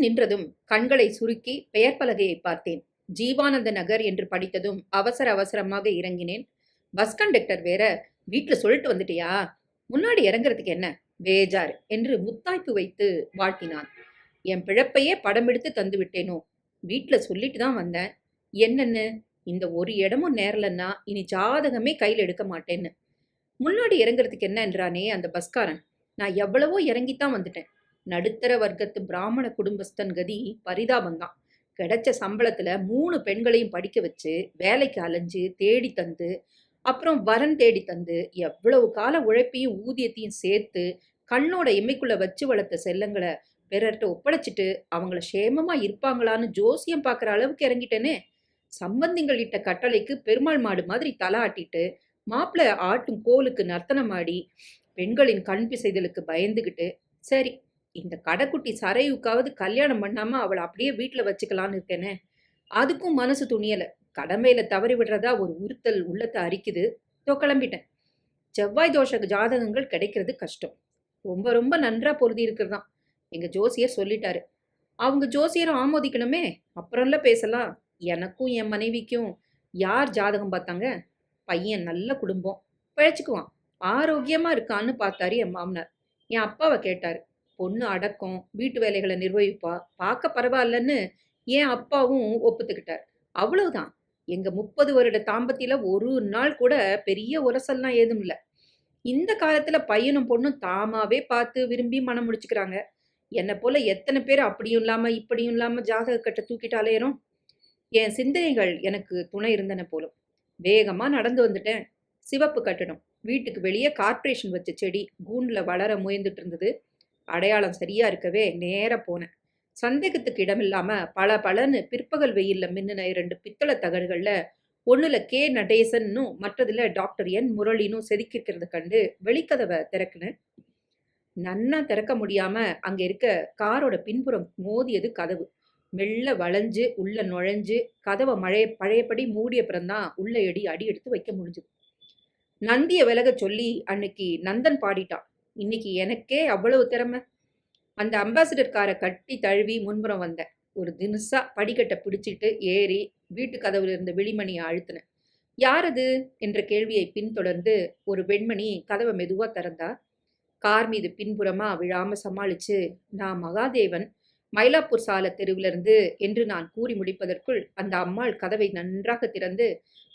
நின்றதும் கண்களை சுருக்கி பெயர் பலகையை பார்த்தேன். ஜீவானந்த நகர் என்று படித்ததும் அவசர அவசரமாக இறங்கினேன். பஸ் கண்டக்டர் வேற வீட்டுல சொல்லிட்டு வந்துட்டியா? முன்னாடி இறங்குறதுக்கு என்ன? பேஜார் என்று முத்தாய்ப்பு வைத்து வாழ்த்தினான். என் பிழப்பையே படம் எடுத்து தந்து விட்டேனோ? வீட்டுல சொல்லிட்டு தான் வந்தேன். என்னன்னு? இந்த ஒரு இடமும் நேரலன்னா இனி ஜாதகமே கையில் எடுக்க மாட்டேன்னு. முன்னாடி இறங்குறதுக்கு என்ன என்றானே அந்த பஸ்காரன். நான் எவ்வளவோ இறங்கித்தான் வந்துட்டேன். நடுத்தர வர்க்கத்து பிராமண குடும்பஸ்தன் கதி பரிதாபம்தான். கிடைச்ச சம்பளத்துல மூணு பெண்களையும் படிக்க வச்சு வேலைக்கு அலைஞ்சு தேடி தந்து அப்புறம் வரன் தேடி தந்து எவ்வளவு கால உழைப்பையும் ஊதியத்தையும் சேர்த்து கண்ணோட எம்மைக்குள்ள வச்சு வளர்த்த செல்லங்களை பிறர்கிட்ட ஒப்படைச்சிட்டு அவங்கள சேமமா இருப்பாங்களான்னு ஜோசியம் பார்க்குற அளவுக்கு இறங்கிட்டேனே. சம்பந்திங்கள் இட்ட கட்டளைக்கு பெருமாள் மாடு மாதிரி தலை ஆட்டிட்டு மாப்பிள்ளை ஆட்டும் கோலுக்கு நர்த்தனம் ஆடி பெண்களின் கண் பிசைதலுக்கு பயந்துகிட்டு சரி இந்த கடைக்குட்டி சரையுக்காவது கல்யாணம் பண்ணாம அவளை அப்படியே வீட்டில் வச்சுக்கலான்னு இருக்கேனே. அதுக்கும் மனசு துணியலை. கடமையில தவறி விடுறதா ஒரு உறுத்தல் உள்ளத்தை அரிக்குது. தோ கிளம்பிட்டேன். செவ்வாய் தோஷ ஜாதகங்கள் கிடைக்கிறது கஷ்டம். ரொம்ப ரொம்ப நன்றா பொருதி இருக்கிறதான் எங்க ஜோசியர் சொல்லிட்டாரு. அவங்க ஜோசியரை ஆமோதிக்கணுமே? அப்புறம்ல பேசலாம். எனக்கும் என் மனைவிக்கும் யார் ஜாதகம் பார்த்தாங்க? பையன் நல்ல குடும்பம். பிழைச்சுக்குவான். ஆரோக்கியமா இருக்கான்னு பார்த்தாரு என் மாமனார். என் அப்பாவை கேட்டார் பொண்ணு அடக்கம் வீட்டு வேலைகளை நிர்வகிப்பா பார்க்க பரவாயில்லன்னு என் அப்பாவும் ஒப்புத்துக்கிட்டார். அவ்வளவுதான். எங்க முப்பது வருட தாம்பத்தியில ஒரு நாள் கூட பெரிய உரசல்லாம் ஏதும் இல்லை. இந்த காலத்துல பையனும் பொண்ணும் தாமாவே பார்த்து விரும்பி மனம் முடிச்சுக்கிறாங்க. என்னை போல எத்தனை பேர் அப்படியும் இல்லாம இப்படியும் இல்லாம ஜாதக கட்டை தூக்கிட்டு என் சிந்தனைகள் எனக்கு துணை இருந்தன போலும். வேகமா நடந்து வந்துட்டேன். சிவப்பு கட்டடம். வீட்டுக்கு வெளியே கார்ப்பரேஷன் வச்ச செடி கூண்டில் வளர முயந்துட்டு இருந்தது. அடையாளம் சரியா இருக்கவே நேர போனேன். சந்தேகத்துக்கு இடமில்லாம பல பலன்னு பிற்பகல் வெயில்ல மின்னுன இரண்டு பித்தளை தகடுகள்ல ஒன்றில் கே. நடேசன்னும் மற்றதுல டாக்டர் என். முரளினும் செதுக்கிருக்கிறத கண்டு வெளிக்கதவை திறக்குனேன். நன்னா திறக்க முடியாம அங்க இருக்க காரோட பின்புறம் மோதியது கதவு. மெல்ல வளைஞ்சு உள்ள நுழைஞ்சு கதவை மழைய பழையபடி மூடிய பிறந்தான் உள்ள எடி அடி எடுத்து வைக்க முடிஞ்சது. நந்திய விலக சொல்லி அன்னைக்கு நந்தன் பாடிட்டான். இன்னைக்கு எனக்கே அவ்வளவு திறமை. அந்த அம்பாசிடர் காரை கட்டி தழுவி முன்புறம் வந்தேன். ஒரு தினுசா படிக்கட்டை பிடிச்சிட்டு ஏறி வீட்டு கதவுல இருந்த விழிமணியை அழுத்தினேன். யார் என்ற கேள்வியை பின்தொடர்ந்து ஒரு பெண்மணி கதவை மெதுவா திறந்தா. கார் மீது பின்புறமா விழாம சமாளிச்சு நான் மகாதேவன். மயிலாப்பூர் சால தெருவிலிருந்து என்று நான் கூறி முடிப்பதற்குள் அந்த அம்மாள் கதவை நன்றாக திறந்து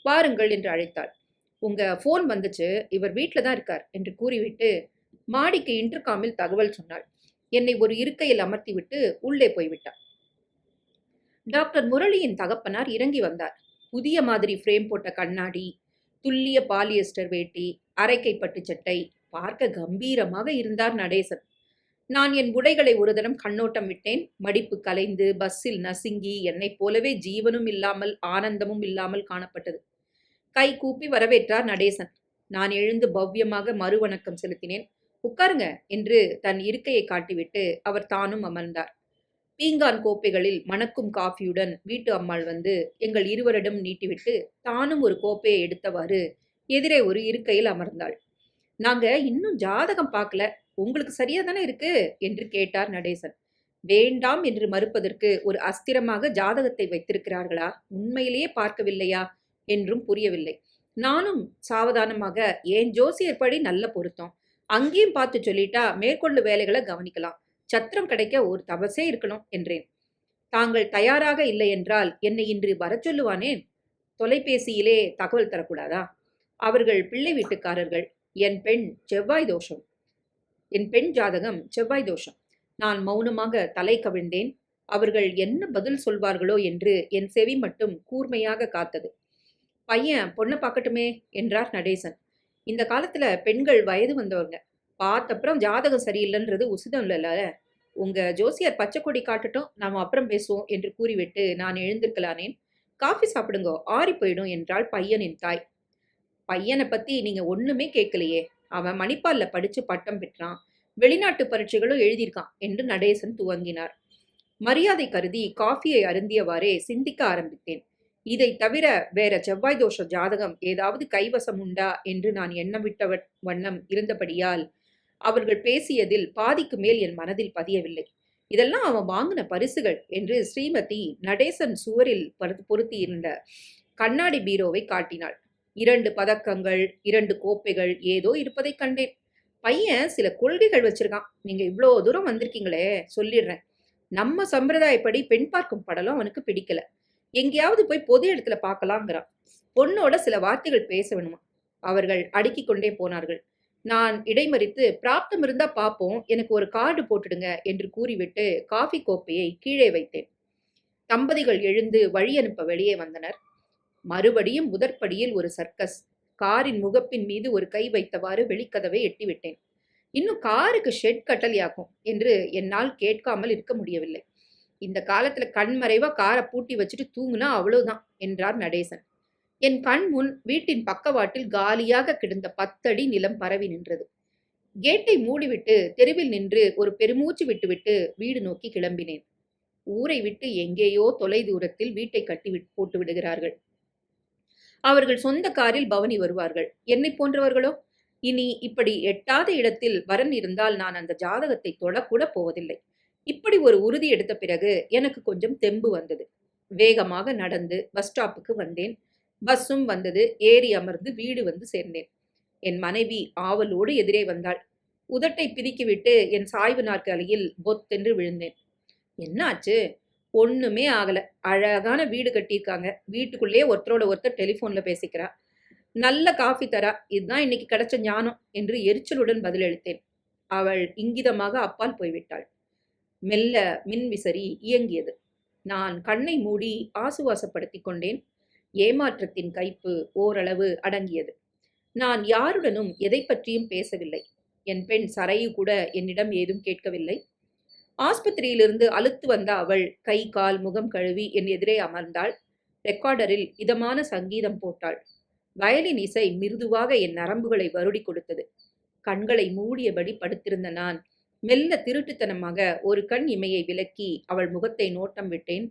வாருங்கள் என்று அழைத்தாள். உங்கள் ஃபோன் வந்துச்சு இவர் வீட்டில் தான் இருக்கார் என்று கூறிவிட்டு மாடிக்கு இன்டர்காமில் தகவல் சொன்னாள். என்னை ஒரு இருக்கையில் அமர்த்திவிட்டு உள்ளே போய்விட்டார். டாக்டர் முரளியின் தகப்பனார் இறங்கி வந்தார். புதிய மாதிரி ஃப்ரேம் போட்ட கண்ணாடி துல்லிய பாலியஸ்டர் வேட்டி அரைக்கை பட்டு சட்டை பார்க்க கம்பீரமாக இருந்தார் நடேசன். நான் என் உடைகளை ஒரு தரம் கண்ணோட்டம் விட்டேன். மடிப்பு கலைந்து பஸ்ஸில் நசுங்கி என்னைப் போலவே ஜீவனும் இல்லாமல் ஆனந்தமும் இல்லாமல் காணப்பட்டது. கை கூப்பி வரவேற்றார் நடேசன். நான் எழுந்து பவ்யமாக மறுவணக்கம் செலுத்தினேன். உட்காருங்க என்று தன் இருக்கையை காட்டிவிட்டு அவர் தானும் அமர்ந்தார். பீங்கான் கோப்பைகளில் மணக்கும் காஃபியுடன் வீட்டு அம்மாள் வந்து எங்கள் இருவரிடம் நீட்டிவிட்டு தானும் ஒரு கோப்பையை எடுத்தவாறு எதிரே ஒரு இருக்கையில் அமர்ந்தாள். நாங்க இன்னும் ஜாதகம் பார்க்கல. உங்களுக்கு சரியா தானே இருக்கு? என்று கேட்டார் நடேசன். வேண்டாம் என்று மறுப்பதற்கு ஒரு அஸ்திரமாக ஜாதகத்தை வைத்திருக்கிறார்களா? உண்மையிலேயே பார்க்கவில்லையா? என்றும் புரியவில்லை. நானும் சாவதானமாக ஏன் ஜோசியர்படி நல்ல பொருத்தம். அங்கேயும் பார்த்து சொல்லிட்டா மேற்கொண்டு வேலைகளை கவனிக்கலாம். சத்திரம் கிடைக்க ஒரு தபசே இருக்கணும் என்றேன். தாங்கள் தயாராக இல்லை என்றால் என்னை இன்று வரச் சொல்லுவானேன் தொலைபேசியிலே தகவல் தரக்கூடாதா? அவர்கள் பிள்ளை வீட்டுக்காரர்கள். என் பெண் செவ்வாய் தோஷம். என் பெண் ஜாதகம் செவ்வாய் தோஷம். நான் மௌனமாக தலை கவிழ்ந்தேன். அவர்கள் என்ன பதில் சொல்வார்களோ என்று என் செவி மட்டும் கூர்மையாக காத்தது. பையன் பொண்ணை பார்க்கட்டுமே என்றார் நடேசன். இந்த காலத்துல பெண்கள் வயது வந்தவங்க. பார்த்தப்புறம் ஜாதகம் சரியில்லைன்றது உசிதம் இல்லைல்ல. உங்க ஜோசியர் பச்சை கொடி காட்டட்டும் நாம் அப்புறம் பேசுவோம் என்று கூறிவிட்டு நான் எழுந்திருக்கலானேன். காஃபி சாப்பிடுங்க ஆறி போயிடும் என்றாள் பையனின் தாய். பையனை பத்தி நீங்க ஒண்ணுமே கேட்கலையே. அவன் மணிப்பால்ல படிச்சு பட்டம் பெற்றான். வெளிநாட்டு பரீட்சைகளும் எழுதியிருக்கான் என்று நடேசன் துவங்கினார். மரியாதை கருதி காஃபியை அருந்தியவாறே சிந்திக்க ஆரம்பித்தேன். இதை தவிர வேற செவ்வாய் தோஷ ஜாதகம் ஏதாவது கைவசம் உண்டா என்று நான் எண்ணமிட்ட வண்ணம் இருந்தபடியால் அவர்கள் பேசியதில் பாதிக்கு மேல் என் மனதில் பதியவில்லை. இதெல்லாம் அவன் வாங்கின பரிசுகள் என்று ஸ்ரீமதி நடேசன் சுவரில் பொருத்தியிருந்த கண்ணாடி பீரோவை காட்டினாள். இரண்டு பதக்கங்கள் இரண்டு கோப்பைகள் ஏதோ இருப்பதை கண்டேன். பையன் சில கொள்கைகள் வச்சிருக்கான். நீங்க இவ்வளோ தூரம் வந்திருக்கீங்களே சொல்லிடுறேன். நம்ம சம்பிரதாயப்படி பெண் பார்க்கும் படலும் அவனுக்கு பிடிக்கல. எங்கேயாவது போய் பொது இடத்துல பார்க்கலாங்கிறான். பொண்ணோட சில வார்த்தைகள் பேச வேணுமா? அவர்கள் அடுக்கி கொண்டே போனார்கள். நான் இடைமறித்து பிராப்தம் இருந்தா பார்ப்போம் எனக்கு ஒரு கார்டு போட்டுடுங்க என்று கூறிவிட்டு காஃபி கோப்பையை கீழே வைத்தேன். தம்பதிகள் எழுந்து வழி அனுப்ப வெளியே வந்தனர். மறுபடியும் முதற்படியில் ஒரு சர்க்கஸ். காரின் முகப்பின் மீது ஒரு கை வைத்தவாறு வெளிக்கதவை எட்டிவிட்டேன். இன்னும் காருக்கு ஷெட் கட்டலையாக்கும் என்று என்னால் கேட்காமல் இருக்க முடியவில்லை. இந்த காலத்துல கண்மறைவா காரை பூட்டி வச்சுட்டு தூங்குனா அவ்வளவுதான் என்றார் நடேசன். என் கண் முன் வீட்டின் பக்கவாட்டில் காலியாக கிடந்த பத்தடி நிலம் பரவி நின்றது. கேட்டை மூடிவிட்டு தெருவில் நின்று ஒரு பெருமூச்சு விட்டுவிட்டு வீடு நோக்கி கிளம்பினேன். ஊரை விட்டு எங்கேயோ தொலை தூரத்தில் வீட்டை கட்டி விட்- போட்டு விடுகிறார்கள். அவர்கள் சொந்த காரில் பவனி வருவார்கள். என்னை போன்றவர்களோ? இனி இப்படி எட்டாத இடத்தில் வரன் இருந்தால் நான் அந்த ஜாதகத்தை தொடக்கூட போவதில்லை. இப்படி ஒரு உறுதி எடுத்த பிறகு எனக்கு கொஞ்சம் தெம்பு வந்தது. வேகமாக நடந்து பஸ் ஸ்டாப்புக்கு வந்தேன். பஸ்ஸும் வந்தது. ஏறி அமர்ந்து வீடு வந்து சேர்ந்தேன். என் மனைவி ஆவலோடு எதிரே வந்தாள். உதட்டை பிதுக்கிவிட்டு என் சாய்வு நாற்காலியில் பொத்தென்று விழுந்தேன். என்னாச்சு ஒண்ணுமே ஆகல. அழகான வீடு கட்டியிருக்காங்க. வீட்டுக்குள்ளேயே ஒருத்தரோட ஒருத்தர் டெலிஃபோன்ல பேசிக்கிறா நல்ல காஃபி தரா. இதுதான் இன்னைக்கு கிடைச்ச ஞானம் என்று எரிச்சலுடன் பதிலளித்தேன். அவள் இங்கிதமாக அப்பால் போய்விட்டாள். மெல்ல மின்விசரி இயங்கியது. நான் கண்ணை மூடி ஆசுவாசப்படுத்திக் கொண்டேன். ஏமாற்றத்தின் கைப்பு ஓரளவு அடங்கியது. நான் யாருடனும் எதை பற்றியும் பேசவில்லை. என் பெண் சரையு கூட என்னிடம் ஏதும் கேட்கவில்லை. ஆஸ்பத்திரியிலிருந்து அழுத்து வந்த அவள் கை கால் முகம் கழுவி என் எதிரே அமர்ந்தாள். ரெக்கார்டரில் இதமான சங்கீதம் போட்டாள். வயலின் இசை மிருதுவாக என் நரம்புகளை வருடி கொடுத்தது. கண்களை மூடியபடி படுத்திருந்த நான் மெல்ல திருட்டுத்தனமாக ஒரு கண் இமையை விலக்கி அவள் முகத்தை நோட்டம் விட்டேன்.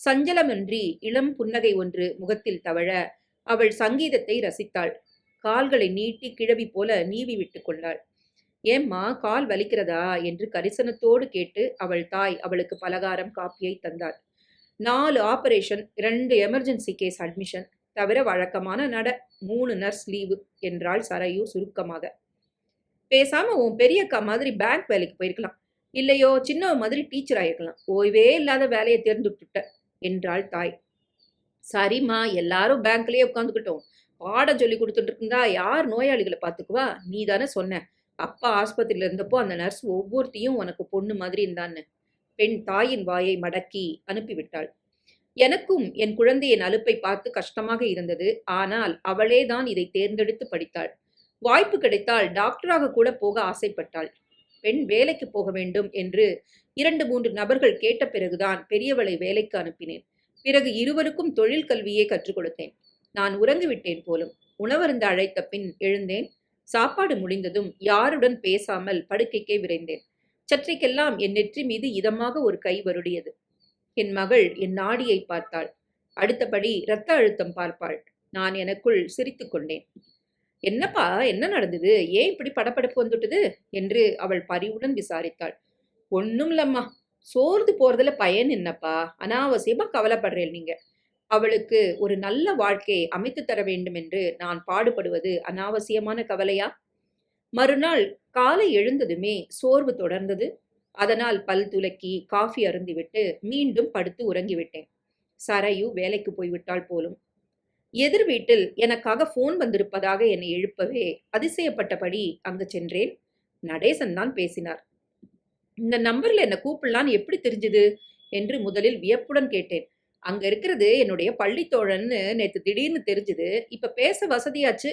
சஞ்சலமின்றி இளம் புன்னகை ஒன்று முகத்தில் தவழ அவள் சங்கீதத்தை ரசித்தாள். கால்களை நீட்டி கிழவி போல நீவி விட்டு கொண்டாள். ஏம்மா கால் வலிக்கிறதா? என்று கரிசனத்தோடு கேட்டு அவள் தாய் அவளுக்கு பலகாரம் காப்பியை தந்தாள். நாலு ஆபரேஷன் இரண்டு எமர்ஜென்சி கேஸ் அட்மிஷன் தவிர வழக்கமான நட மூணு நர்ஸ் லீவு என்றாள் சரையு சுருக்கமாக. பேசாம உன் பெரியக்கா மாதிரி பேங்க் வேலைக்கு போயிருக்கலாம். இல்லையோ சின்னவ மாதிரி டீச்சர் ஆயிருக்கலாம். ஓய்வே இல்லாத வேலையை தேர்ந்துட்டுட்ட என்றாள் தாய். சரிம்மா எல்லாரும் பேங்க்லயே உட்காந்துக்கிட்டோம் பாடம் சொல்லி கொடுத்துட்டு இருந்தா யார் நோயாளிகளை பார்த்துக்குவா? நீ தானே சொன்ன. அப்பா ஆஸ்பத்திரியில இருந்தப்போ அந்த நர்ஸ் ஒவ்வொருத்தையும் உனக்கு பொண்ணு மாதிரி இருந்தான்னு. பெண் தாயின் வாயை மடக்கி அனுப்பிவிட்டாள். எனக்கும் என் குழந்தையின் அலுப்பை பார்த்து கஷ்டமாக இருந்தது. ஆனால் அவளே தான் இதை தேர்ந்தெடுத்து படித்தாள். வாய்ப்பு கிடைத்தால் டாக்டராக கூட போக ஆசைப்பட்டாள். பெண் வேலைக்கு போக வேண்டும் என்று இரண்டு மூன்று நபர்கள் கேட்ட பிறகுதான் பெரியவளை வேலைக்கு அனுப்பினேன். பிறகு இருவருக்கும் தொழில் கல்வியே கற்றுக் கொடுத்தேன். நான் உறங்கிவிட்டேன் போலும். உணவருந்த அழைத்த பின் எழுந்தேன். சாப்பாடு முடிந்ததும் யாருடன் பேசாமல் படுக்கைக்கே விரைந்தேன். சற்றைக்கெல்லாம் என் நெற்றி மீது இதமாக ஒரு கை வருடியது. என் மகள் என் நாடியை பார்த்தாள். அடுத்தபடி இரத்த அழுத்தம் பார்ப்பாள். நான் எனக்குள் சிரித்துக் கொண்டேன். என்னப்பா என்ன நடந்தது? ஏன் இப்படி படப்படுப்பு வந்துட்டது? என்று அவள் பரிவுடன் விசாரித்தாள். ஒண்ணும் இல்லம்மா. சோர்ந்து போறதுல பயன் என்னப்பா? அனாவசியமா கவலைப்படுறேன் நீங்க. அவளுக்கு ஒரு நல்ல வாழ்க்கையை அமைத்து தர வேண்டும் என்று நான் பாடுபடுவது அனாவசியமான கவலையா? மறுநாள் காலை எழுந்ததுமே சோர்வு தொடர்ந்தது. அதனால் பல் துலக்கி காஃபி அருந்திவிட்டு மீண்டும் படுத்து உறங்கிவிட்டேன். சரையு வேலைக்கு போய்விட்டாள் போலும். எதிர் வீட்டில் எனக்காக ஃபோன் வந்திருப்பதாக என்னை எழுப்பவே அதிசயப்பட்டபடி அங்கு சென்றேன். நடேசன் தான் பேசினார். இந்த நம்பர்ல என்னை கூப்பிடலான்னு எப்படி தெரிஞ்சுது? என்று முதலில் வியப்புடன் கேட்டேன். அங்க இருக்கிறது என்னுடைய பள்ளித்தோழன்னு நேற்று திடீர்னு தெரிஞ்சுது. இப்ப பேச வசதியாச்சு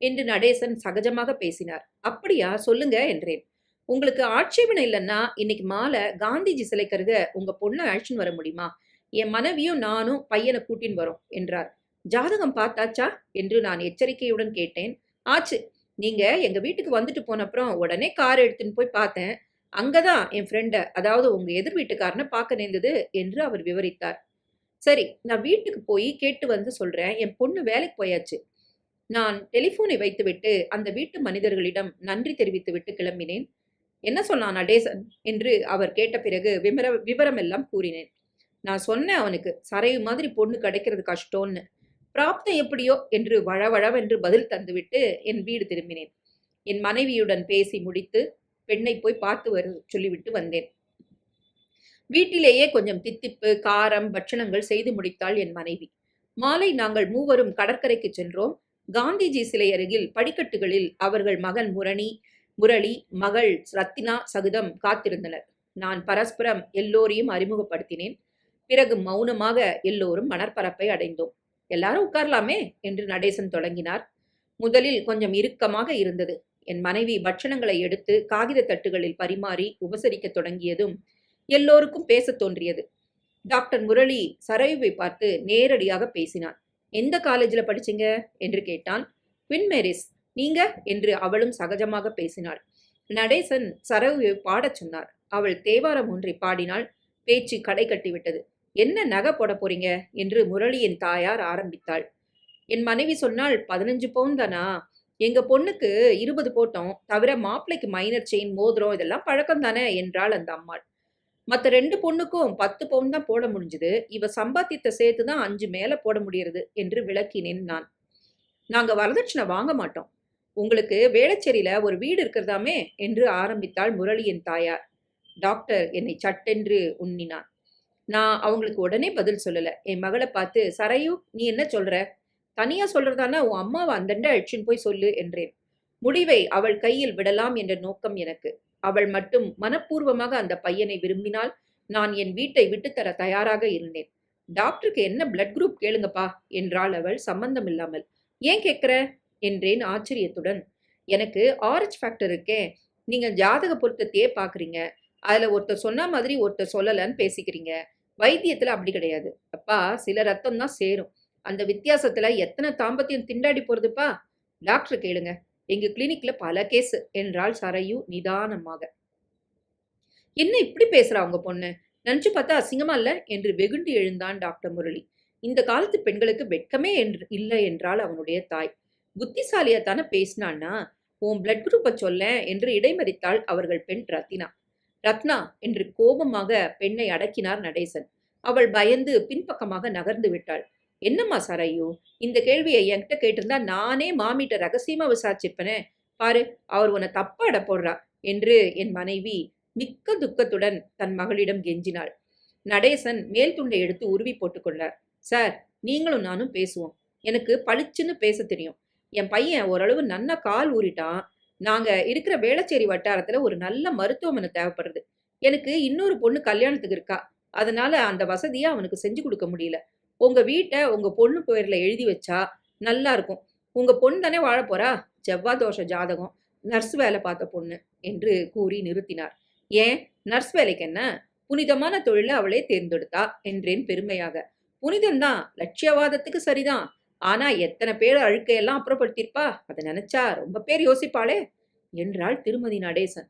என்று நடேசன் சகஜமாக பேசினார். அப்படியா? சொல்லுங்க என்றேன். உங்களுக்கு ஆட்சேபனை இல்லைன்னா இன்னைக்கு மாலை காந்திஜி சிலை கருக உங்க பொண்ணை அழைச்சின்னு வர முடியுமா? என் மனைவியும் நானும் பையனை கூட்டின்னு வரோம் என்றார். ஜாதகம் பார்த்தாச்சா? என்று நான் எச்சரிக்கையுடன் கேட்டேன். ஆச்சு நீங்க எங்க வீட்டுக்கு வந்துட்டு போன அப்புறம் உடனே கார் எடுத்துன்னு போய் பார்த்தேன். அங்கதான் என் ஃப்ரெண்டை அதாவது உங்க எதிர் வீட்டுக்காரனை பார்க்க நேர்ந்தது என்று அவர் விவரித்தார். சரி நான் வீட்டுக்கு போய் கேட்டு வந்து சொல்றேன். என் பொண்ணு வேலைக்கு போயாச்சு. நான் டெலிஃபோனை வைத்துவிட்டு அந்த வீட்டு மனிதர்களிடம் நன்றி தெரிவித்துவிட்டு கிளம்பினேன். என்ன சொன்னான் நடேசன்? என்று அவர் கேட்ட பிறகு விவர விவரமெல்லாம் கூறினேன். நான் சொன்னேன் அவனுக்கு சரையு மாதிரி பொண்ணு கிடைக்கிறது கஷ்டம்னு. பிராப்தம் எப்படியோ என்று வழவழவென்று பதில் தந்துவிட்டு என் வீடு திரும்பினேன். என் மனைவியுடன் பேசி முடித்து பெண்ணை போய் பார்த்து வரு சொல்லிவிட்டு வந்தேன். வீட்டிலேயே கொஞ்சம் தித்திப்பு காரம் பட்சணங்கள் செய்து முடித்தாள் என் மனைவி. மாலை நாங்கள் மூவரும் கடற்கரைக்கு சென்றோம். காந்திஜி சிலை அருகில் படிக்கட்டுகளில் அவர்கள் மகன் முரணி முரளி மகள் ரத்தினா சகுதம் காத்திருந்தனர். நான் பரஸ்பரம் எல்லோரையும் அறிமுகப்படுத்தினேன். பிறகு மௌனமாக எல்லோரும் மணற்பரப்பை அடைந்தோம். எல்லாரும் உட்காரலாமே என்று நடேசன் தொடங்கினார். முதலில் கொஞ்சம் இறுக்கமாக இருந்தது. என் மனைவி பட்சணங்களை எடுத்து காகித தட்டுகளில் பரிமாறி உபசரிக்கத் தொடங்கியதும் எல்லோருக்கும் பேசத் தோன்றியது. டாக்டர் முரளி சரையுவை பார்த்து நேரடியாக பேசினான் எந்த காலேஜில் படிச்சீங்க? என்று கேட்டான். Queen Mary's. நீங்க? என்று அவளும் சகஜமாக பேசினாள். நடேசன் சரவுவை பாடச் சொன்னார். அவள் தேவாரம் ஒன்றை பாடினாள் பேச்சு கடை கட்டிவிட்டது. என்ன நகை போட போறீங்க? என்று முரளியின் தாயார் ஆரம்பித்தாள். என் மனைவி சொன்னால் பதினஞ்சு பவுன் தானா? எங்க பொண்ணுக்கு இருபது போட்டோம். தவிர மாப்பிள்ளைக்கு மைனர் செயின் மோதிரம் இதெல்லாம் பழக்கம் தானே? என்றாள் அந்த அம்மாள். மற்ற ரெண்டு பொண்ணுக்கும் பத்து பவுன் தான் போட முடிஞ்சுது. இவ சம்பாத்தியத்தை சேர்த்து தான் அஞ்சு மேல போட முடியறது என்று விளக்கினேன் நான் நாங்க வரதட்சணை வாங்க மாட்டோம். உங்களுக்கு வேளச்சேரியில ஒரு வீடு இருக்கிறதாமே? என்று ஆரம்பித்தாள் முரளியின் தாயார். டாக்டர் என்னை சட்டென்று உண்ணினான். நான் அவங்களுக்கு உடனே பதில் சொல்லலை. என் மகளை பார்த்து சரையு நீ என்ன சொல்ற? தனியா சொல்றதானா? உன் அம்மாவை அந்தண்ட அழிச்சுன்னு போய் சொல்லு என்றேன். முடிவை அவள் கையில் விடலாம் என்ற நோக்கம் எனக்கு. அவள் மட்டும் மனப்பூர்வமாக அந்த பையனை விரும்பினால் நான் என் வீட்டை விட்டுத்தர தயாராக இருந்தேன். டாக்டருக்கு என்ன பிளட் குரூப் கேளுங்கப்பா என்றாள் அவள் சம்பந்தம் இல்லாமல் ஏன் கேட்குற என்றேன் ஆச்சரியத்துடன். எனக்கு ஆரஞ்ச் ஃபேக்டர் இருக்கே. நீங்கள் ஜாதக பொருத்தத்தையே பார்க்குறீங்க அதில் ஒருத்தர் சொன்ன மாதிரி ஒருத்தர் சொல்லலன்னு பேசிக்கிறீங்க. வைத்தியத்தில் அப்படி கிடையாது. அப்பா சில ரத்தம் தான் சேரும். அந்த வித்தியாசத்தில் எத்தனை தாம்பத்தியம் திண்டாடி போகிறதுப்பா டாக்டர் கேளுங்க. எங்கள் கிளினிக்கில் பல கேஸ் என்றாள் சரையு நிதானமாக. என்ன இப்படி பேசுகிறா அவங்க பொண்ணு? நினச்சி பார்த்தா அசிங்கமா இல்லை? என்று வெகுண்டு எழுந்தான் டாக்டர் முரளி. இந்த காலத்து பெண்களுக்கு வெட்கமே என்று இல்லை என்றால் அவனுடைய தாய். புத்திசாலியா தானே பேசினான்னா உன் பிளட் குரூப்பை சொல்ல என்று இடைமறித்தாள் அவர்கள் பெண் ரத்தினா. ரத்னா என்று கோபமாக பெண்ணை அடக்கினார் நடேசன். அவள் பயந்து பின்பக்கமாக நகர்ந்து விட்டாள். என்னம்மா சார் ஐயோ இந்த கேள்வியை என்கிட்ட கேட்டிருந்தா நானே மாமிட்ட ரகசியமா விசாரிச்சிருப்பனே. பாரு அவர் உன்னை தப்பாட அட போடுறா என்று என் மனைவி மிக்க துக்கத்துடன் தன் மகளிடம் கெஞ்சினாள். நடேசன் மேல் துண்டை எடுத்து உருவி போட்டுக்கொண்டார் சார் நீங்களும் நானும் பேசுவோம். எனக்கு பளிச்சுன்னு பேச தெரியும். என் பையன் ஓரளவு நன்னா கால் ஊறிட்டான். நாங்க இருக்கிற வேளச்சேரி வட்டாரத்துல ஒரு நல்ல மருத்துவமனை தேவைப்படுறது எனக்கு இன்னொரு பொண்ணு கல்யாணத்துக்கு இருக்கா. அதனால அந்த வசதியை அவனுக்கு செஞ்சு கொடுக்க முடியல. உங்க வீட்டை உங்க பொண்ணு பேர்ல எழுதி வச்சா நல்லா இருக்கும். உங்க பொண்ணு தானே வாழ போறா? செவ்வாய் தோஷ ஜாதகம். நர்ஸ் வேலை பார்த்த பொண்ணு என்று கூறி நிறுத்தினார். ஏன்? நர்ஸ் வேலைக்கு என்ன? புனிதமான தொழிலை அவளே தேர்ந்தெடுத்தா என்றேன் பெருமையாக. புனிதம்தான். லட்சியவாதத்துக்கு சரிதான். ஆனா எத்தனை பேர் அழுக்கையெல்லாம் அப்புறப்படுத்தியிருப்பா? அதை நினைச்சா ரொம்ப பேர் யோசிப்பாளே. என்றாள் திருமதி நடேசன்.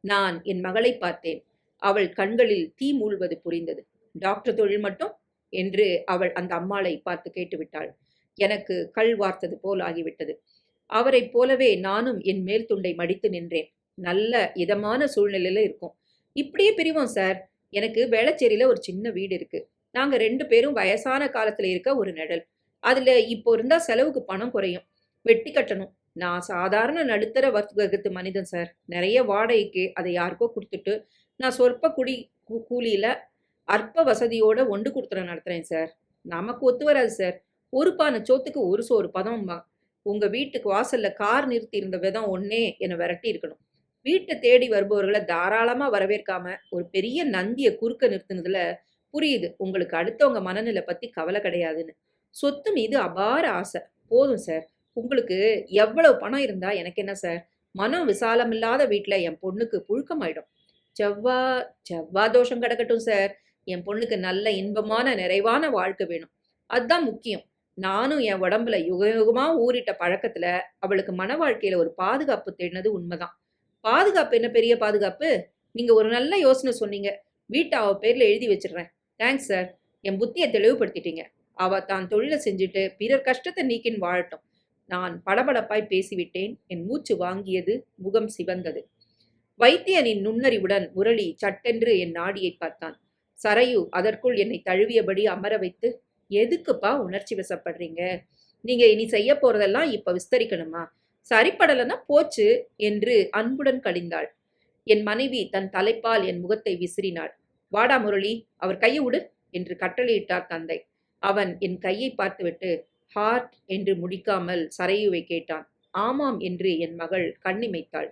நான் என் மகளை பார்த்தேன். அவள் கண்களில் தீ மூழ்வது புரிந்தது. டாக்டர் தொழில் மட்டும்? என்று அவள் அந்த அம்மாளை பார்த்து கேட்டுவிட்டாள். எனக்கு கல் வார்த்தது போல் ஆகிவிட்டது. அவரைப் போலவே நானும் என் மேல் துண்டை மடித்து நின்றேன். நல்ல இதமான சூழ்நிலையில இருக்கும். இப்படியே பிரிவோம் சார். எனக்கு வேளச்சேரியில ஒரு சின்ன வீடு இருக்கு. நாங்க ரெண்டு பேரும் வயசான காலத்துல இருக்க ஒரு நிழல். அதில் இப்போ இருந்தால் செலவுக்கு பணம் குறையும். வெட்டி கட்டணும். நான் சாதாரண நடுத்தர வர்த்தகத்து மனிதன் சார் நிறைய வாடகைக்கு அதை யாருக்கோ கொடுத்துட்டு நான் சொற்ப குடி கூலியில் அற்ப வசதியோட ஒண்டு கொடுத்துற நடத்துகிறேன் சார் நமக்கு ஒத்து வராது சார் ஒரு பானை சோத்துக்கு ஒரு சோறு பதம்மா. உங்கள் வீட்டுக்கு வாசலில் கார் நிறுத்தி இருந்த விதம் ஒன்னே என்னை விரட்டி இருக்கணும். வீட்டை தேடி வருபவர்களை தாராளமாக வரவேற்காம ஒரு பெரிய நந்தியை குறுக்க நிறுத்தினதுல புரியுது. உங்களுக்கு அடுத்தவங்க மனநிலை பற்றி கவலை கிடையாதுன்னு. சொத்து மீது அபார ஆசை. போதும் சார் உங்களுக்கு எவ்வளவு பணம் இருந்தா எனக்கு என்ன சார் மனம் விசாலம் இல்லாத என் பொண்ணுக்கு புழுக்கமாயிடும். செவ்வா செவ்வா தோஷம் கிடக்கட்டும் சார் என் பொண்ணுக்கு நல்ல இன்பமான நிறைவான வாழ்க்கை வேணும். அதுதான் முக்கியம். நானும் என் உடம்புல யுக யுகமாக ஊறிட்ட பழக்கத்தில் அவளுக்கு மன வாழ்க்கையில் ஒரு பாதுகாப்பு தேடினது உண்மைதான். பாதுகாப்பு என்ன பெரிய பாதுகாப்பு? நீங்கள் ஒரு நல்ல யோசனை சொன்னீங்க. வீட்டை அவள் பேரில் எழுதி வச்சிடுறேன். தேங்க்ஸ் சார் என் புத்தியை தெளிவுபடுத்திட்டீங்க. அவ தான் தொழிலை செஞ்சுட்டு பிறர் கஷ்டத்தை நீக்கின்னு வாழட்டும். நான் படபடப்பாய் பேசிவிட்டேன். என் மூச்சு வாங்கியது முகம் சிவந்தது. வைத்தியனின் நுண்ணறிவுடன் முரளி சட்டென்று என் நாடியை பார்த்தான். சரையு அதற்குள் என்னை தழுவியபடி அமர வைத்து எதுக்குப்பா உணர்ச்சி வசப்படுறீங்க? நீங்க இனி செய்ய போறதெல்லாம் இப்ப விஸ்தரிக்கணுமா? சரிப்படலைன்னா போச்சு என்று அன்புடன் கழிந்தாள். என் மனைவி தன் தலைப்பால் என் முகத்தை விசிறினாள். வாடா முரளி அவர் கையை விடு என்று கட்டளையிட்டார் தந்தை. அவன் என் கையை பார்த்துவிட்டு ஹார்ட் என்று முடிக்காமல் சரையுவை கேட்டான். ஆமாம் என்று என் மகள் கண்ணிமைத்தாள்.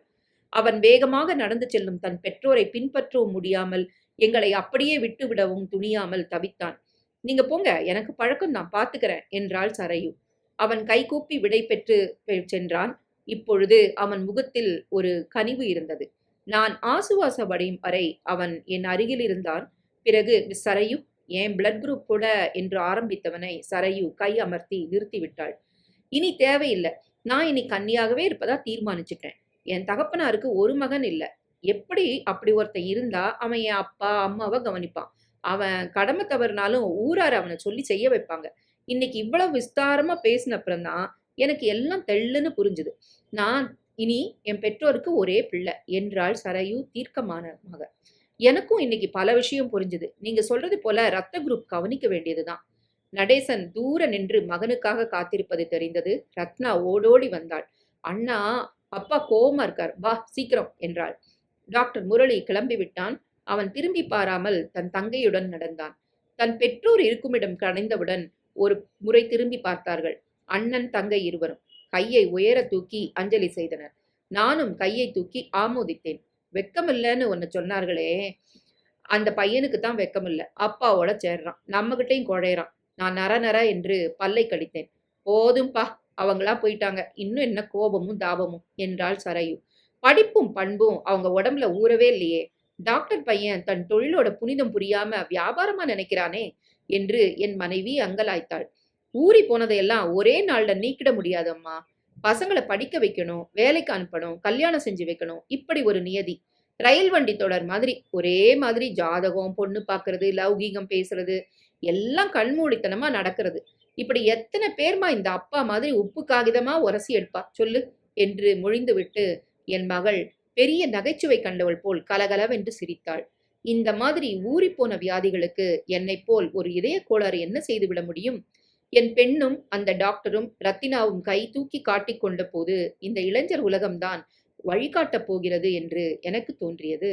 அவன் வேகமாக நடந்து செல்லும் தன் பெற்றோரை பின்பற்றவும் முடியாமல் எங்களை அப்படியே விட்டுவிடவும் துணியாமல் தவித்தான். நீங்க போங்க எனக்கு பழக்கம் நான் பார்த்துக்கிறேன் என்றாள் சரையு. அவன் கைகூப்பி விடை பெற்று சென்றான். இப்பொழுது அவன் முகத்தில் ஒரு கனிவு இருந்தது. நான் ஆசுவாசப்படையும் வரை அவன் என் அருகில் இருந்தான். பிறகு "மிஸ் சரையு என் பிளட் குரூப் கூட என்று ஆரம்பித்தவனை சரையு கை அமர்த்தி நிறுத்திவிட்டாள் இனி தேவையில்லை. நான் இனி கன்னியாகவே இருப்பதா தீர்மானிச்சிட்டேன். என் தகப்பனாருக்கு ஒரு மகன் இல்லை. எப்படி அப்படி ஒருத்தன் இருந்தா அவன் என் அப்பா அம்மாவை கவனிப்பான். அவன் கடமை தவறுனாலும் ஊரார் அவனை சொல்லி செய்ய வைப்பாங்க. இன்னைக்கு இவ்வளவு விஸ்தாரமா பேசின அப்புறம்தான் எனக்கு எல்லாம் தெள்ளுன்னு புரிஞ்சுது. நான் இனி என் பெற்றோருக்கு ஒரே பிள்ளை என்றாள் சரையு தீர்க்கமானமாக எனக்கும் இன்னைக்கு பல விஷயம் புரிஞ்சுது. நீங்க சொல்றது போல ரத்த குரூப் கவனிக்க வேண்டியதுதான். நடேசன் தூர நின்று மகனுக்காக காத்திருப்பது தெரிந்தது ரத்னா ஓடோடி வந்தாள். அண்ணா அப்பா கோவமா இருக்கார். வா சீக்கிரம் என்றாள். டாக்டர் முரளி கிளம்பி விட்டான். அவன் திரும்பி பாராமல் தன் தங்கையுடன் நடந்தான். தன் பெற்றோர் இருக்குமிடம் கடைந்தவுடன் ஒரு முறை திரும்பி பார்த்தார்கள். அண்ணன் தங்கை இருவரும். கையை உயர தூக்கி அஞ்சலி செய்தனர். நானும் கையை தூக்கி ஆமோதித்தேன். வெக்கமில்லைன்னு ஒன்று சொன்னார்களே அந்த பையனுக்கு தான் வெக்கமில்லை. அப்பாவோட சேர்றான். நம்மகிட்டையும் குழையிறான். நான் நர நர என்று பல்லை கடித்தேன். போதும்பா அவங்களா போயிட்டாங்க. இன்னும் என்ன கோபமும் தாபமும் என்றாள் சரையு. படிப்பும் பண்பும் அவங்க உடம்புல ஊறவே இல்லையே. டாக்டர் பையன் தன் தொழிலோட புனிதம் புரியாம வியாபாரமா நினைக்கிறானே என்று என் மனைவி அங்கலாய்த்தாள். ஊறி போனதையெல்லாம் ஒரே நாள்ல நீக்கிட முடியாதம்மா. பசங்களை படிக்க வைக்கணும் வேலைக்கு அனுப்பணும் கல்யாணம் செஞ்சு வைக்கணும். இப்படி ஒரு நியதி. ரயில் வண்டி தொடர் மாதிரி ஒரே மாதிரி ஜாதகம் பொண்ணு பார்க்கறது லௌகீகம் பேசுறது எல்லாம் கண்மூடித்தனமா நடக்கிறது. இப்படி எத்தனை பேர்மா இந்த அப்பா மாதிரி உப்பு காகிதமா உரசி எடுப்பா? சொல்லு. என்று மொழிந்துவிட்டு என் மகள் பெரிய நகைச்சுவை கண்டவள் போல் கலகலவென்று சிரித்தாள். இந்த மாதிரி ஊறிப்போன வியாதிகளுக்கு என்னை போல் ஒரு இதய கோளாறு என்ன செய்துவிட முடியும்? என் பெண்ணும் அந்த டாக்டரும் ரத்தினாவும் கை தூக்கி காட்டிக்கொண்ட போது இந்த இளைஞர் உலகம்தான் வழிகாட்டப் போகிறது என்று எனக்கு தோன்றியது.